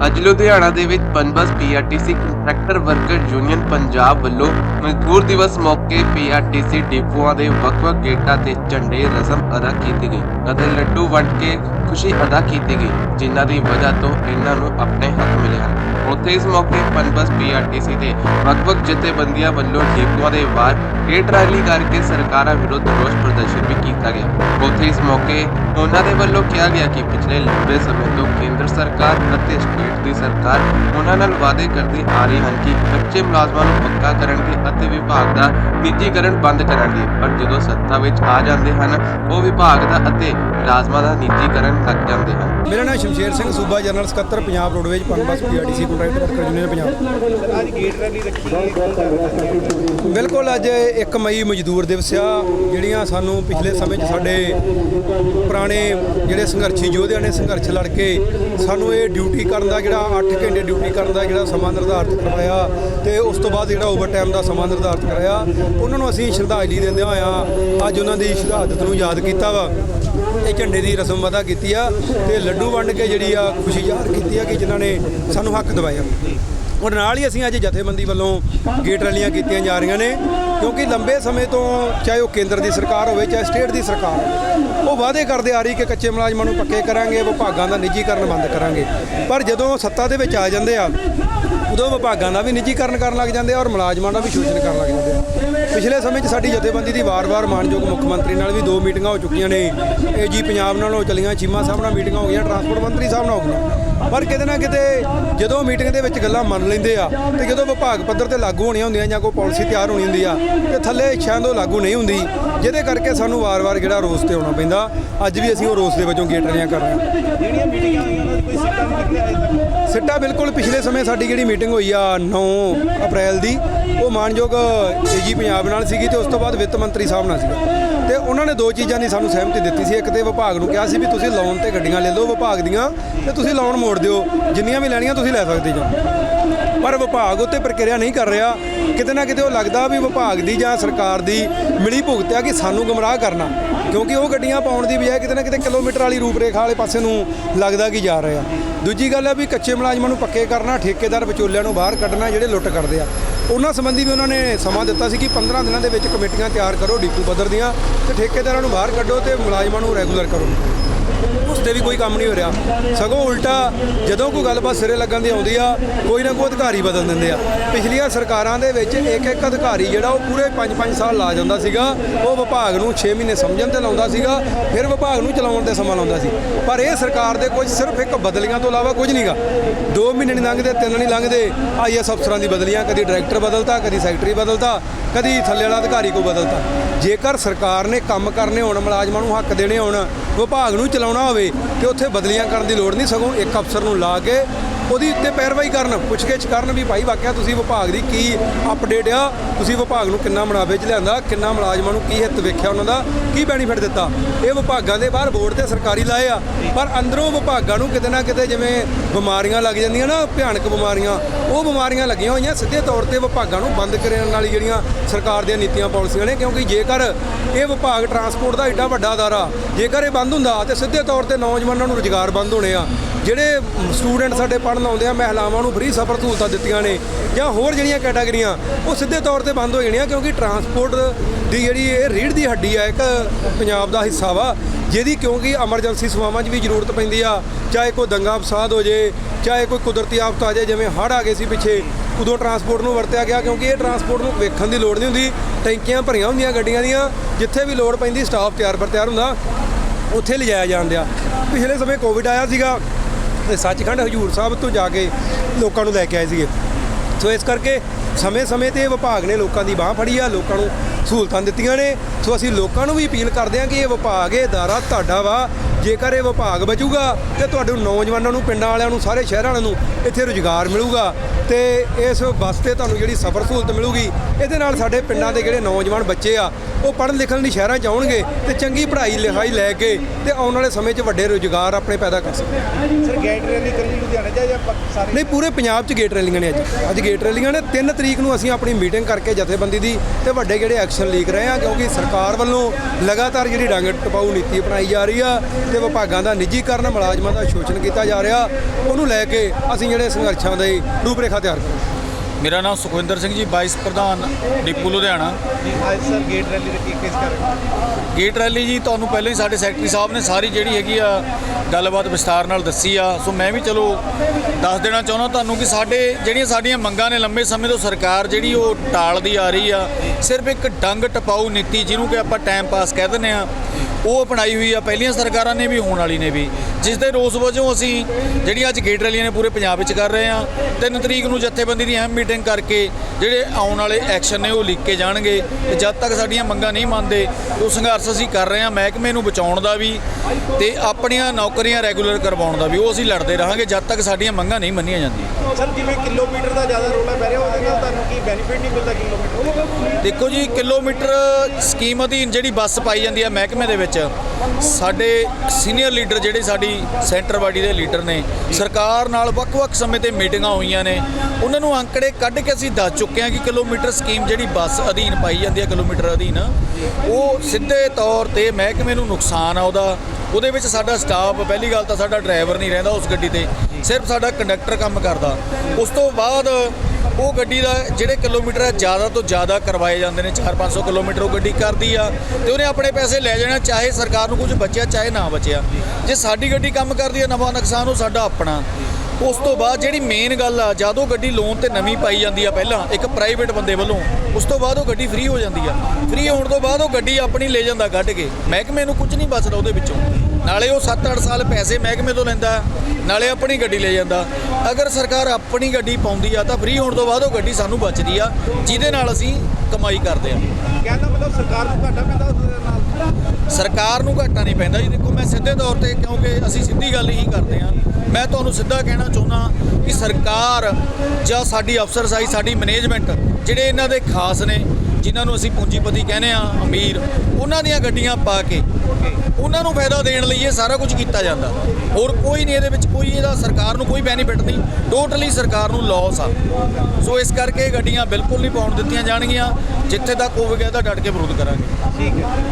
ਅੱਜ ਲੁਧਿਆਣਾ ਦੇ ਵਿੱਚ Punbus PRTC contractor worker union Punjab ਵੱਲੋਂ ਮਜ਼ਦੂਰ ਦਿਵਸ ਮੌਕੇ ਪੀਆਰਟੀਸੀ ਡਿਪੂਆਂ ਦੇ ਵੱਖ-ਵੱਖ ਗੇਟਾਂ ਤੇ ਝੰਡੇ ਰਸਮ ਅਦਾ ਕੀਤੀ ਗਈ ਅਤੇ ਲੱਡੂ ਵੰਡ ਕੇ ਖੁਸ਼ੀ ਅਦਾ ਕੀਤੀ ਗਈ, ਜਿਨ੍ਹਾਂ ਦੀ ਵਜ੍ਹਾ ਤੋਂ ਇਹਨਾਂ ਨੂੰ ਆਪਣੇ ਹੱਕ ਮਿਲੇ ਹਨ। ਉੱਥੇ ਇਸ ਮੌਕੇ ਪਨਬਸ ਪੀਆਰਟੀਸੀ ਦੇ ਵੱਖ-ਵੱਖ ਜਥੇਬੰਦੀਆਂ ਵੱਲੋਂ ਡਿਪੂਆਂ ਦੇ ਬਾਹਰ ਗੇਟ ਰੈਲੀ ਕਰਕੇ ਸਰਕਾਰਾਂ ਵਿਰੁੱਧ ਰੋਸ ਪ੍ਰਦਰਸ਼ਨ ਵੀ ਕੀਤਾ ਗਿਆ। ਉੱਥੇ ਇਸ ਮੌਕੇ ਉਹਨਾਂ ਦੇ ਵੱਲੋਂ ਕਿਹਾ ਗਿਆ ਕਿ ਪਿਛਲੇ ਲੰਬੇ ਸਮੇਂ ਤੋਂ ਕੇਂਦਰ ਸਰਕਾਰ ਅਤੇ ਸਟੇਟ ਦੀ ਸਰਕਾਰ ਉਹਨਾਂ ਨਾਲ ਵਾਅਦੇ ਕਰਦੀ ਆ ਰਹੀ ਹਨ ਕਿ ਕੱਚੇ ਮੁਲਾਜ਼ਮਾਂ ਨੂੰ ਪੱਕਾ ਕਰਨਗੇ ਅਤੇ ਵਿਭਾਗ ਦਾ ਨਿੱਜੀਕਰਨ ਬੰਦ ਕਰਨਗੇ। ਪਰ ਜਦੋਂ ਸੱਤਾ ਵਿੱਚ ਆ ਜਾਂਦੇ ਹਨ ਉਹ ਵਿਭਾਗ ਦਾ ਅਤੇ ਮੁਲਾਜ਼ਮਾਂ ਦਾ ਨਿੱਜੀਕਰਨ ਲੱਗ ਜਾਂਦੇ ਹਨ। ਮੇਰਾ ਨਾਮ ਸ਼ਮਸ਼ੇਰ ਸਿੰਘ ਸੂਬਾ ਜਨਰਲ ਸਕੱਤਰ Punjab roadways Punbus PRDC contract worker union Punjab. ਅੱਜ ਗੇਟ ਰੈਲੀ ਰੱਖੀ ਬਿਲਕੁਲ ਅੱਜ 1 ਮਈ ਮਜ਼ਦੂਰ ਦਿਵਸ ਆ ਜਿਹੜੀਆਂ ਸਾਨੂੰ ਪਿਛਲੇ ਸਮੇਂ 'ਚ ਸਾਡੇ ਪੁਰਾਣੇ ਜਿਹੜੇ ਸੰਘਰਸ਼ੀ ਯੋਧਿਆਂ ਨੇ ਸੰਘਰਸ਼ ਲੜ ਕੇ ਸਾਨੂੰ ਇਹ ਡਿਊਟੀ ਕਰਨ ਦਾ ਜਿਹੜਾ 8 ਘੰਟੇ ਡਿਊਟੀ ਕਰਨ ਦਾ ਜਿਹੜਾ ਸਮਾਂ ਨਿਰਧਾਰਤ ਕਰਵਾਇਆ ਤੇ ਉਸ ਤੋਂ ਬਾਅਦ ਜਿਹੜਾ ਓਵਰਟਾਈਮ ਦਾ ਸਮਾਂ ਨਿਰਧਾਰਿਤ ਕਰਾਇਆ, ਉਹਨਾਂ ਨੂੰ ਅਸੀਂ ਸ਼ਰਧਾਂਜਲੀ ਦਿੰਦੇ ਹੋਇਆ ਅੱਜ ਉਹਨਾਂ ਦੀ ਸ਼ਹਾਦਤ ਨੂੰ ਯਾਦ ਕੀਤਾ ਵਾ। ਇਹ ਝੰਡੇ ਦੀ ਰਸਮ ਅਦਾ ਕੀਤੀ ਆ ਤੇ ਲੱਡੂ ਵੰਡ ਕੇ ਜਿਹੜੀ ਆ ਖੁਸ਼ੀ ਜ਼ਾਹਰ ਕੀਤੀ ਆ ਕਿ ਜਿਨ੍ਹਾਂ ਨੇ ਸਾਨੂੰ ਹੱਕ ਦਿਵਾਇਆ। ਔਰ ਨਾਲ ਹੀ ਅਸੀਂ ਅੱਜ ਜਥੇਬੰਦੀ ਵੱਲੋਂ ਗੇਟ ਰੈਲੀਆਂ ਕੀਤੀਆਂ ਜਾ ਰਹੀਆਂ ਨੇ, ਕਿਉਂਕਿ ਲੰਬੇ ਸਮੇਂ ਤੋਂ ਚਾਹੇ ਉਹ ਕੇਂਦਰ ਦੀ ਸਰਕਾਰ ਹੋਵੇ, ਚਾਹੇ ਸਟੇਟ ਦੀ ਸਰਕਾਰ ਹੋਵੇ, ਉਹ ਵਾਅਦੇ ਕਰਦੇ ਆ ਰਹੀ ਕਿ ਕੱਚੇ ਮੁਲਾਜ਼ਮਾਂ ਨੂੰ ਪੱਕੇ ਕਰਾਂਗੇ, ਵਿਭਾਗਾਂ ਦਾ ਨਿੱਜੀਕਰਨ ਬੰਦ ਕਰਾਂਗੇ। ਪਰ ਜਦੋਂ ਸੱਤਾ ਦੇ ਵਿੱਚ ਆ ਜਾਂਦੇ ਆ, ਉਦੋਂ ਵਿਭਾਗਾਂ ਦਾ ਵੀ ਨਿੱਜੀਕਰਨ ਕਰਨ ਲੱਗ ਜਾਂਦੇ ਆ ਔਰ ਮੁਲਾਜ਼ਮਾਂ ਦਾ ਵੀ ਸ਼ੋਸ਼ਣ ਕਰਨ ਲੱਗ ਜਾਂਦੇ ਆ। ਪਿਛਲੇ ਸਮੇਂ 'ਚ ਸਾਡੀ ਜਥੇਬੰਦੀ ਦੀ ਵਾਰ-ਵਾਰ ਮਾਨਯੋਗ ਮੁੱਖ ਮੰਤਰੀ ਨਾਲ ਵੀ ਦੋ ਮੀਟਿੰਗਾਂ ਹੋ ਚੁੱਕੀਆਂ ਨੇ। ਏਜੀ ਪੰਜਾਬ ਨਾਲ ਹੋ ਚਲੀਆਂ, ਚੀਮਾ ਸਾਹਿਬ ਨਾਲ ਮੀਟਿੰਗਾਂ ਹੋ ਗਈਆਂ, ਟਰਾਂਸਪੋਰਟ ਮੰਤਰੀ ਸਾਹਿਬ ਨਾਲ ਹੋ ਗਈਆਂ। ਪਰ ਕਿਤੇ ਨਾ ਕਿਤੇ ਜਦੋਂ ਮੀਟਿੰਗ ਦੇ ਵਿੱਚ ਗੱਲਾਂ ਮੰਨ ਲੈਂਦੇ ਆ ਤੇ ਜਦੋਂ ਵਿਭਾਗ ਪੱਧਰ ਤੇ ਲਾਗੂ ਹੋਣੀਆਂ ਹੁੰਦੀਆਂ ਜਾਂ ਕੋਈ ਪਾਲਿਸੀ ਤਿਆਰ ਹੋਣੀ ਹੁੰਦੀ ਆ ਤੇ ਥੱਲੇ ਸ਼ਾਇਦ ਉਹ ਲਾਗੂ ਨਹੀਂ ਹੁੰਦੀ ਜਿਹਦੇ ਕਰਕੇ ਸਾਨੂੰ ਵਾਰ-ਵਾਰ ਜਿਹੜਾ ਰੋਸ ਤੇ ਆਉਣਾ ਪੈਂਦਾ। ਅੱਜ ਵੀ ਅਸੀਂ ਉਹ ਰੋਸ ਦੇ ਵਜੋਂ ਗੇਟ ਰਹੀਆਂ ਕਰ ਰਹੇ ਹਾਂ। ਜਿਹੜੀਆਂ ਮੀਟਿੰਗਾਂ ਹੋਈਆਂ ਉਹਨਾਂ ਦੀ ਕੋਈ ਸਿੱਟਾ ਨਿਕਲਿਆ ਸਿੱਟਾ ਬਿਲਕੁਲ ਪਿਛਲੇ ਸਮੇਂ ਸਾਡੀ ਜਿਹੜੀ ਮੀਟਿੰਗ ਹੋਈ ਆ 9 ਅਪ੍ਰੈਲ ਦੀ ਉਹ ਮਾਨਯੋਗ ਏਜੀ ਪੰਜਾਬ ਨਾਲ ਸੀਗੀ ਤੇ ਉਸ ਤੋਂ ਬਾਅਦ ਵਿੱਤ ਮੰਤਰੀ ਸਾਹਿਬ ਨਾਲ ਸੀਗਾ। ਤੇ ਉਹਨਾਂ ਨੇ ਦੋ ਚੀਜ਼ਾਂ ਦੀ ਸਾਨੂੰ ਸਹਿਮਤੀ ਦਿੱਤੀ ਸੀ। ਇੱਕ ਤੇ ਵਿਭਾਗ ਨੂੰ ਕਿਹਾ ਸੀ ਵੀ ਤੁਸੀਂ ਲੋਨ ਤੇ ਗੱਡੀਆਂ ਲੈ ਲਓ, ਵਿਭਾਗ ਦੀਆਂ, ਤੇ ਤੁਸੀਂ ਲੋਨ ਮੋੜ ਦਿਓ। ਜਿੰਨੀਆਂ ਵੀ ਲੈਣੀਆਂ ਤੁਸੀਂ ਲੈ ਸਕਦੇ ਜੋ ਪਰ ਵਿਭਾਗ ਉੱਤੇ ਪ੍ਰਕਿਰਿਆ ਨਹੀਂ ਕਰ ਰਿਹਾ। ਕਿਤੇ ਨਾ ਕਿਤੇ ਉਹ ਲੱਗਦਾ ਵੀ ਵਿਭਾਗ ਦੀ ਜਾਂ ਸਰਕਾਰ ਦੀ ਮਿਲੀ ਭੁਗਤ ਆ ਕਿ ਸਾਨੂੰ ਗੁੰਮਰਾਹ ਕਰਨਾ। ਕਿਉਂਕਿ ਉਹ ਗੱਡੀਆਂ ਪਾਉਣ ਦੀ ਬਜਾਏ ਕਿਤੇ ਨਾ ਕਿਤੇ ਕਿਲੋਮੀਟਰ ਵਾਲੀ ਰੂਪਰੇਖਾ ਵਾਲੇ ਪਾਸੇ ਨੂੰ ਲੱਗਦਾ ਕਿ ਜਾ ਰਹੇ ਆ। ਦੂਜੀ ਗੱਲ ਹੈ ਵੀ ਕੱਚੇ ਮੁਲਾਜ਼ਮਾਂ ਨੂੰ ਪੱਕੇ ਕਰਨਾ, ਠੇਕੇਦਾਰ ਵਿਚੋਲਿਆਂ ਨੂੰ ਬਾਹਰ ਕੱਢਣਾ, ਜਿਹੜੇ ਲੁੱਟ ਕਰਦੇ ਆ। ਉਹਨਾਂ ਸੰਬੰਧੀ ਵੀ ਉਹਨਾਂ ਨੇ ਸਮਾਂ ਦਿੱਤਾ ਸੀ ਕਿ 15 ਦਿਨਾਂ ਦੇ ਵਿੱਚ ਕਮੇਟੀਆਂ ਤਿਆਰ ਕਰੋ ਡੀਪੂ ਪੱਧਰ ਦੀਆਂ ਤੇ ਠੇਕੇਦਾਰਾਂ ਨੂੰ ਬਾਹਰ ਕੱਢੋ ਤੇ ਮੁਲਾਜ਼ਮਾਂ ਨੂੰ ਰੈਗੂਲਰ ਕਰੋ। ਉਸ ਤੇ ਵੀ ਕੋਈ ਕੰਮ ਨਹੀਂ ਹੋ ਰਿਹਾ। ਸਗੋਂ ਉਲਟਾ ਜਦੋਂ ਕੋਈ ਗੱਲਬਾਤ ਸਿਰੇ ਲੱਗਣ ਦੀ ਆਉਂਦੀ ਆ, ਕੋਈ ਨਾ ਕੋਈ ਅਧਿਕਾਰੀ ਬਦਲ ਦਿੰਦੇ ਆ। ਪਿਛਲੀਆਂ ਸਰਕਾਰਾਂ ਦੇ ਵਿੱਚ ਇੱਕ ਇੱਕ ਅਧਿਕਾਰੀ ਜਿਹੜਾ ਉਹ ਪੂਰੇ 5-5 ਸਾਲ ਲਾ ਜਾਂਦਾ ਸੀਗਾ। ਉਹ ਵਿਭਾਗ ਨੂੰ 6 ਮਹੀਨੇ ਸਮਝਣ ਤੇ ਲਾਉਂਦਾ ਸੀਗਾ, ਫਿਰ ਵਿਭਾਗ ਨੂੰ ਚਲਾਉਣ ਤੇ ਸਮਾਂ ਲਾਉਂਦਾ ਸੀ। ਪਰ ਇਹ ਸਰਕਾਰ ਦੇ ਕੁਝ ਸਿਰਫ ਇੱਕ ਬਦਲੀਆਂ ਤੋਂ ਇਲਾਵਾ ਕੁਝ ਨਹੀਂਗਾ। 2 ਮਹੀਨੇ ਨਹੀਂ ਲੰਘਦੇ, ਤਿੰਨ ਨਹੀਂ ਲੰਘਦੇ ਆਈਐਸ ਅਫਸਰਾਂ ਦੀ ਬਦਲੀਆਂ, ਕਦੀ ਡਾਇਰੈਕਟਰ ਬਦਲਤਾ, ਕਦੀ ਸੈਕਟਰੀ ਬਦਲਤਾ, ਕਦੀ ਥੱਲੇ ਵਾਲਾ ਅਧਿਕਾਰੀ ਕੋ ਬਦਲਤਾ। ਜੇਕਰ ਸਰਕਾਰ ਨੇ ਕੰਮ ਕਰਨੇ ਹੋਣ, ਮੁਲਾਜ਼ਮਾਂ ਨੂੰ ਹੱਕ ਦੇਣੇ ਹੋਣ, ਵਿਭਾਗ ਨੂੰ ਚਲਾਉਣਾ ਹੋਵੇ ਤੇ ਉੱਥੇ ਬਦਲੀਆਂ ਕਰਨ ਦੀ ਲੋੜ ਨਹੀਂ ਸਗੋਂ ਇੱਕ ਅਫਸਰ ਨੂੰ ਲਾ ਕੇ ਉਹਦੀ ਉੱਤੇ ਪੈਰਵਾਈ ਕਰਨ, ਪੁੱਛਗਿੱਛ ਕਰਨ ਵੀ ਭਾਈ ਵਾਕਿਆ ਤੁਸੀਂ ਵਿਭਾਗ ਦੀ ਕੀ ਅਪਡੇਟ ਆ, ਤੁਸੀਂ ਵਿਭਾਗ ਨੂੰ ਕਿੰਨਾ ਮੁਨਾਫੇ 'ਚ ਲਿਆਂਦਾ, ਕਿੰਨਾ ਮੁਲਾਜ਼ਮਾਂ ਨੂੰ ਕੀ ਹਿੱਤ ਵੇਖਿਆ ਉਹਨਾਂ ਦਾ, ਕੀ ਬੈਨੀਫਿਟ ਦਿੱਤਾ। ਇਹ ਵਿਭਾਗਾਂ ਦੇ ਬਾਹਰ ਬੋਰਡ ਤੇ ਸਰਕਾਰੀ ਲਾਏ ਆ, ਪਰ ਅੰਦਰੋਂ ਵਿਭਾਗਾਂ ਨੂੰ ਕਿਤੇ ਨਾ ਕਿਤੇ ਜਿਵੇਂ ਬਿਮਾਰੀਆਂ ਲੱਗ ਜਾਂਦੀਆਂ ਨਾ, ਭਿਆਨਕ ਬਿਮਾਰੀਆਂ, ਉਹ ਬਿਮਾਰੀਆਂ ਲੱਗੀਆਂ ਹੋਈਆਂ, ਸਿੱਧੇ ਤੌਰ ਤੇ ਵਿਭਾਗਾਂ ਨੂੰ ਬੰਦ ਕਰਨ ਵਾਲੀ ਜਿਹੜੀਆਂ ਸਰਕਾਰ ਦੀਆਂ ਨੀਤੀਆਂ ਪਾਲਿਸੀਆਂ ਨੇ, ਕਿਉਂਕਿ ਜੇਕਰ ਇਹ ਵਿਭਾਗ ਟਰਾਂਸਪੋਰਟ ਦਾ ਏਡਾ ਵੱਡਾ ਅਦਾਰਾ, ਜੇਕਰ ਇਹ ਬੰਦ ਹੁੰਦਾ ਤੇ ਸਿੱਧੇ ਤੌਰ ਤੇ ਨੌਜਵਾਨਾਂ ਨੂੰ ਰੁਜ਼ਗਾਰ ਬੰਦ ਹੋਣੇ ਆ, ਜਿਹੜੇ ਸਟੂਡੈਂਟ ਸਾਡੇ ਪੜ੍ਹ ਪੜ੍ਹਨ ਆਉਂਦੇ ਆ ਮਹਿਲਾਵਾਂ ਨੂੰ ਫ੍ਰੀ ਸਫਰ ਸਹੂਲਤਾਂ ਦਿੱਤੀਆਂ ਨੇ ਜਾਂ ਹੋਰ ਜਿਹੜੀਆਂ ਕੈਟਾਗਰੀਆਂ, ਉਹ ਸਿੱਧੇ ਤੌਰ ਤੇ ਬੰਦ ਹੋ ਜਾਣੀਆਂ ਕਿਉਂਕਿ ਟਰਾਂਸਪੋਰਟ ਦੀ ਜਿਹੜੀ ਇਹ ਰੀੜ ਦੀ ਹੱਡੀ ਆ, ਇੱਕ ਪੰਜਾਬ ਦਾ ਹਿੱਸਾ ਵਾ, ਜਿਹਦੀ ਕਿਉਂਕਿ ਐਮਰਜੈਂਸੀ ਸੇਵਾਵਾਂ 'ਚ ਵੀ ਜ਼ਰੂਰਤ ਪੈਂਦੀ ਆ, ਚਾਹੇ ਕੋਈ ਦੰਗਾ ਫਸਾਦ ਹੋ ਜੇ, ਚਾਹੇ ਕੋਈ ਕੁਦਰਤੀ ਆਫਤ ਆ ਜਾਏ ਜਿਵੇਂ ਹੜ੍ਹ ਆ ਗਏ ਸੀ ਪਿੱਛੇ, ਉਦੋਂ ਟਰਾਂਸਪੋਰਟ ਨੂੰ ਵਰਤਿਆ ਗਿਆ ਕਿਉਂਕਿ ਇਹ ਟਰਾਂਸਪੋਰਟ ਨੂੰ ਵੇਖਣ ਦੀ ਲੋੜ ਨਹੀਂ ਹੁੰਦੀ, ਟੈਂਕੀਆਂ ਭਰੀਆਂ ਹੁੰਦੀਆਂ ਗੱਡੀਆਂ ਦੀਆਂ, ਜਿੱਥੇ ਵੀ ਲੋੜ ਪੈਂਦੀ ਸਟਾਫ ਤਿਆਰ ਪਰ ਤਿਆਰ ਹੁੰਦਾ, ਉੱਥੇ ਲਿਜਾਇਆ ਜਾਂਦਿਆ ਪਿਛਲੇ ਸਮੇਂ ਕੋਵਿਡ ਆਇਆ ਸੀਗਾ ਸੱਚਖੰਡ ਹਜੂਰ ਸਾਹਿਬ ਤੋਂ ਜਾ ਕੇ ਲੋਕਾਂ ਨੂੰ ਲੈ ਕੇ ਆਏ ਸੀਗੇ। ਸੋ ਇਸ ਕਰਕੇ ਸਮੇਂ-ਸਮੇਂ ਤੇ ਵਿਭਾਗ ਨੇ ਲੋਕਾਂ ਦੀ ਬਾਹ ਫੜੀ ਆ, ਲੋਕਾਂ ਨੂੰ ਸਹੂਲਤਾਂ ਦਿੱਤੀਆਂ ਨੇ। ਸੋ ਅਸੀਂ ਲੋਕਾਂ ਨੂੰ ਵੀ ਅਪੀਲ ਕਰਦੇ ਹਾਂ ਕਿ ਇਹ ਵਿਭਾਗ, ਇਹ ਅਦਾਰਾ ਤੁਹਾਡਾ ਵਾ। ਜੇਕਰ ਇਹ ਵਿਭਾਗ ਬਚੂਗਾ ਤੇ ਤੁਹਾਡੇ ਨੌਜਵਾਨਾਂ ਨੂੰ, ਪਿੰਡਾਂ ਵਾਲਿਆਂ ਨੂੰ, ਸਾਰੇ ਸ਼ਹਿਰਾਂ ਵਾਲਿਆਂ ਨੂੰ ਇੱਥੇ ਰੁਜ਼ਗਾਰ ਮਿਲੂਗਾ ਤੇ ਇਸ ਬੱਸ ਤੇ ਤੁਹਾਨੂੰ ਜਿਹੜੀ ਸਫ਼ਰ ਸਹੂਲਤ ਮਿਲੂਗੀ, ਇਹਦੇ ਨਾਲ ਸਾਡੇ ਪਿੰਡਾਂ ਦੇ ਜਿਹੜੇ ਨੌਜਵਾਨ ਬੱਚੇ ਆ ਉਹ ਪੜ੍ਹਨ ਲਿਖਣ ਲਈ ਸ਼ਹਿਰਾਂ 'ਚ ਆਉਣਗੇ ਤੇ ਚੰਗੀ ਪੜ੍ਹਾਈ ਲਿਖਾਈ ਲੈ ਕੇ ਤੇ ਆਉਣ ਵਾਲੇ ਸਮੇਂ 'ਚ ਵੱਡੇ ਰੁਜ਼ਗਾਰ ਆਪਣੇ ਪੈਦਾ ਕਰ ਸਕਦੇ ਸਰ ਗੇਟ ਰੈਲੀ ਕਰਨੀ ਲੁਧਿਆਣਾ ਜਾਂ ਸਾਰੇ? ਨਹੀਂ ਪੂਰੇ ਪੰਜਾਬ 'ਚ ਗੇਟ ਰੈਲੀਆਂ ਨੇ ਅੱਜ। ਅੱਜ ਗੇਟ ਰੈਲੀਆਂ ਨੇ। 3 ਤਰੀਕ ਨੂੰ ਅਸੀਂ ਆਪਣੀ ਮੀਟਿੰਗ ਕਰਕੇ ਜਥੇਬੰਦੀ ਦੀ ਤੇ ਵੱਡੇ ਜਿਹੜੇ ਐਕਸ਼ਨ ਲੀਕ ਰਹੇ ਆ ਕਿਉਂਕਿ ਸਰਕਾਰ ਵੱਲੋਂ ਲਗਾਤਾਰ ਜਿਹੜੀ ਡੰਗ ਟਪਾਊ ਨੀਤੀ ਅਪਣਾਈ ਜਾ ਰਹੀ ਆ ਤੇ ਵਿਭਾਗਾਂ ਦਾ ਨਿੱਜੀਕਰਨ ਮੁਲਾਜ਼ਮਾਂ ਦਾ ਸ਼ੋਸ਼ਣ ਕੀਤਾ ਜਾ ਰਿਹਾ। ਉਹਨੂੰ ਲੈ ਕੇ ਅਸੀਂ ਜਿਹੜੇ ਸੰਘਰਸ਼ਾਂ ਦੇ ਰੂਪਰੇਖਾ ਤਿਆਰ ਕੀਤੀ ਮੇਰਾ ਨਾਮ ਸੁਖਵਿੰਦਰ ਸਿੰਘ ਜੀ ਵਾਈਸ ਪ੍ਰਧਾਨ ਡਿਪੂ ਲੁਧਿਆਣਾ। ਜੀ ਅੱਜ ਸਰ ਗੇਟ ਰੈਲੀ ਦੇ ਕੀ ਕਿਸ ਕਰ ਗੇਟ ਰੈਲੀ ਜੀ ਤੁਹਾਨੂੰ ਪਹਿਲਾਂ ਹੀ ਸਾਡੇ ਸੈਕਟਰੀ ਸਾਹਿਬ ਨੇ ਸਾਰੀ ਜਿਹੜੀ ਹੈਗੀ ਆ ਗੱਲਬਾਤ ਵਿਸਤਾਰ ਨਾਲ ਦੱਸੀ ਆ। ਸੋ ਮੈਂ ਵੀ ਚਲੋ ਦੱਸ ਦੇਣਾ ਚਾਹੁੰਦਾ ਤੁਹਾਨੂੰ ਕਿ ਸਾਡੇ ਜਿਹੜੀਆਂ ਸਾਡੀਆਂ ਮੰਗਾਂ ਨੇ ਲੰਬੇ ਸਮੇਂ ਤੋਂ ਸਰਕਾਰ ਜਿਹੜੀ ਉਹ ਟਾਲਦੀ ਆ ਰਹੀ ਆ ਸਿਰਫ ਇੱਕ ਡੰਗ ਟਪਾਊ ਨੀਤੀ ਜਿਹਨੂੰ ਕਿ ਆਪਾਂ ਟਾਈਮ ਪਾਸ ਕਹਿ ਦਿੰਦੇ ਆ ਉਹ ਅਪਣਾਈ ਹੋਈ ਆ। ਪਹਿਲੀਆਂ ਸਰਕਾਰਾਂ ਨੇ ਵੀ ਹੋਣ ਵਾਲੀ ਨੇ ਵੀ। ਜਿਸ ਦੇ ਰੋਸ ਵਜੋਂ ਅਸੀਂ ਜਿਹੜੀਆਂ ਅੱਜ ਗੇਟ ਰੈਲੀਆਂ ਨੇ ਪੂਰੇ ਪੰਜਾਬ ਵਿੱਚ ਕਰ ਰਹੇ ਆ। 3 ਤਰੀਕ ਨੂੰ ਜਥੇਬੰਦੀ ਦੀ ਅਹਿਮ ਮੀਟਿੰਗ ਕਰਕੇ ਜਿਹੜੇ ਆਉਣ ਵਾਲੇ ਐਕਸ਼ਨ ਨੇ ਉਹ ਲਿਖ ਕੇ ਜਾਣਗੇ ਤੇ ਜਦ ਤੱਕ ਸਾਡੀਆਂ ਮੰਗਾਂ ਨਹੀਂ ਮੰਨਦੇ ਉਹ ਸੰਘਰਸ਼ ਅਸੀਂ ਕਰ ਰਹੇ ਆ ਮਹਿਕਮੇ ਨੂੰ ਬਚਾਉਣ ਦਾ ਵੀ ਤੇ ਆਪਣੀਆਂ ਨੌਕਰੀਆਂ ਰੈਗੂਲਰ ਕਰਵਾਉਣ ਦਾ ਵੀ ਉਹ ਅਸੀਂ ਲੜਦੇ ਰਹਾਂਗੇ ਜਦ ਤੱਕ ਸਾਡੀਆਂ ਮੰਗਾਂ ਨਹੀਂ ਮੰਨੀਆਂ ਜਾਂਦੀਆਂ। ਸਰ ਜਿਵੇਂ ਕਿਲੋਮੀਟਰ ਦਾ ਜ਼ਿਆਦਾ ਰੋਲਾ ਪੈ ਰਿਹਾ ਉਹਦੇ ਨਾਲ ਤੁਹਾਨੂੰ ਕੀ ਬੈਨੀਫਿਟ ਨਹੀਂ ਮਿਲਦਾ ਕਿਲੋਮੀਟਰ ਦੇਖੋ ਜੀ ਕਿਲੋਮੀਟਰ ਸਕੀਮ ਅਧੀਨ ਜਿਹੜੀ ਬੱਸ ਪਾਈ ਜਾਂਦੀ ਹੈ ਮਹਿਕਮੇ ਦੇ ਵਿੱਚ ਸਾਡੇ ਸੀਨੀਅਰ ਲੀਡਰ ਜਿਹੜੇ ਸਾਡੀ ਸੈਂਟਰ ਬਾਡੀ ਦੇ ਲੀਡਰ ਨੇ ਸਰਕਾਰ ਨਾਲ ਵੱਖ-ਵੱਖ ਸਮੇਂ ਤੇ ਮੀਟਿੰਗਾਂ ਹੋਈਆਂ ਨੇ ਉਹਨਾਂ ਨੂੰ ਅੰਕੜੇ ਕੱਢ ਕੇ ਅਸੀਂ ਦੱਸ ਚੁੱਕੇ ਹਾਂ ਕਿ ਕਿਲੋਮੀਟਰ ਸਕੀਮ ਜਿਹੜੀ ਬੱਸ ਅਧੀਨ ਪਾਈ ਜਾਂਦੀ ਹੈ, ਕਿਲੋਮੀਟਰ ਅਧੀਨ, ਉਹ ਸਿੱਧੇ ਤੌਰ ਤੇ ਮਹਿਕਮੇ ਨੂੰ ਨੁਕਸਾਨ ਆ ਉਹਦਾ। ਉਹਦੇ ਵਿੱਚ ਸਾਡਾ ਸਟਾਫ ਪਹਿਲੀ ਗੱਲ ਤਾਂ ਸਾਡਾ ਡਰਾਈਵਰ ਨਹੀਂ ਰਹਿੰਦਾ ਉਸ ਗੱਡੀ ਤੇ, ਸਿਰਫ ਸਾਡਾ ਕੰਡਕਟਰ ਕੰਮ ਕਰਦਾ। ਉਸ ਤੋਂ ਬਾਅਦ ਉਹ ਗੱਡੀ ਦਾ ਜਿਹੜੇ ਕਿਲੋਮੀਟਰ ਆ, ਜ਼ਿਆਦਾ ਤੋਂ ਜ਼ਿਆਦਾ ਕਰਵਾਏ ਜਾਂਦੇ ਨੇ 4-500 ਕਿਲੋਮੀਟਰ ਉਹ ਗੱਡੀ ਕਰਦੀ ਆ ਤੇ ਉਹਨੇ ਆਪਣੇ ਪੈਸੇ ਲੈ ਜਾਣਾ ਚਾਹੇ ਸਰਕਾਰ ਨੂੰ ਕੁਝ ਬਚਿਆ, ਚਾਹੇ ਨਾ ਬਚਿਆ। ਜੇ ਸਾਡੀ ਗੱਡੀ ਕੰਮ ਕਰਦੀ ਆ, ਨਵਾਂ ਨੁਕਸਾਨ ਉਹ ਸਾਡਾ ਆਪਣਾ। ਉਸ ਤੋਂ ਬਾਅਦ ਜਿਹੜੀ ਮੇਨ ਗੱਲ ਆ, ਜਦੋਂ ਗੱਡੀ ਲੋਨ ਤੇ ਨਵੀਂ ਪਾਈ ਜਾਂਦੀ ਆ ਪਹਿਲਾਂ, ਇੱਕ ਪ੍ਰਾਈਵੇਟ ਬੰਦੇ ਵੱਲੋਂ, ਉਸ ਤੋਂ ਬਾਅਦ ਉਹ ਗੱਡੀ ਫ੍ਰੀ ਹੋ ਜਾਂਦੀ ਆ। ਫ੍ਰੀ ਹੋਣ ਤੋਂ ਬਾਅਦ ਉਹ ਗੱਡੀ ਆਪਣੀ ਲੈ ਜਾਂਦਾ ਕੱਢ ਕੇ। ਮਹਿਕਮੇ ਨੂੰ ਕੁਝ ਨਹੀਂ ਬਚਦਾ ਉਹਦੇ ਵਿੱਚੋਂ। ਨਾਲੇ ਉਹ 7-8 ਸਾਲ ਪੈਸੇ ਮਹਿਕਮੇ ਤੋਂ ਲੈਂਦਾ, ਨਾਲੇ ਆਪਣੀ ਗੱਡੀ ਲੈ ਜਾਂਦਾ। ਅਗਰ ਸਰਕਾਰ ਆਪਣੀ ਗੱਡੀ ਪਾਉਂਦੀ ਆ, ਤਾਂ ਫ੍ਰੀ ਹੋਣ ਤੋਂ ਬਾਅਦ ਉਹ ਗੱਡੀ ਸਾਨੂੰ ਬਚਦੀ ਆ, ਜਿਹਦੇ ਨਾਲ ਅਸੀਂ ਕਮਾਈ ਕਰਦੇ ਆ। ਕਹਿੰਦਾ ਮਤਲਬ ਸਰਕਾਰ ਨੂੰ ਘਾਟਾ ਪੈਂਦਾ ਸਰਕਾਰ ਨੂੰ ਘਾਟਾ ਨਹੀਂ ਪੈਂਦਾ ਜੀ। ਦੇਖੋ, ਮੈਂ ਸਿੱਧੇ ਤੌਰ ਤੇ ਕਿਉਂਕਿ ਅਸੀਂ ਸਿੱਧੀ ਗੱਲ ਹੀ ਕਰਦੇ ਹਾਂ। ਮੈਂ ਤੁਹਾਨੂੰ ਸਿੱਧਾ ਕਹਿਣਾ ਚਾਹੁੰਦਾ ਕਿ ਸਰਕਾਰ ਜਾਂ ਸਾਡੀ ਅਫਸਰਸ਼ਾਹੀ ਸਾਡੀ ਮੈਨੇਜਮੈਂਟ ਜਿਹੜੇ ਇਹਨਾਂ ਦੇ ਖਾਸ ਨੇ, ਜਿਨ੍ਹਾਂ ਨੂੰ ਅਸੀਂ ਪੂੰਜੀਪਤੀ ਕਹਿੰਦੇ ਆ ਅਮੀਰ, ਉਹਨਾਂ ਦੀਆਂ ਗੱਡੀਆਂ ਪਾ ਕੇ ਉਹਨਾਂ ਨੂੰ ਫਾਇਦਾ ਦੇਣ ਲਈ ਇਹ ਸਾਰਾ ਕੁਝ ਕੀਤਾ ਜਾਂਦਾ। ਹੋਰ ਕੋਈ ਨਹੀਂ ਇਹਦੇ ਵਿੱਚ, ਕੋਈ ਇਹਦਾ ਸਰਕਾਰ ਨੂੰ ਕੋਈ ਬੈਨੀਫਿਟ ਨਹੀਂ। ਟੋਟਲੀ ਸਰਕਾਰ ਨੂੰ ਲਾਸ ਆ। ਸੋ ਇਸ ਕਰਕੇ ਗੱਡੀਆਂ ਬਿਲਕੁਲ ਨਹੀਂ ਪਾਉਣ ਦਿੱਤੀਆਂ ਜਾਣਗੀਆਂ। ਜਿੱਥੇ ਤੱਕ ਹੋਵੇਗਾ ਤਾਂ ਡਟ ਕੇ ਵਿਰੋਧ ਕਰਾਂਗੇ। ਠੀਕ ਹੈ।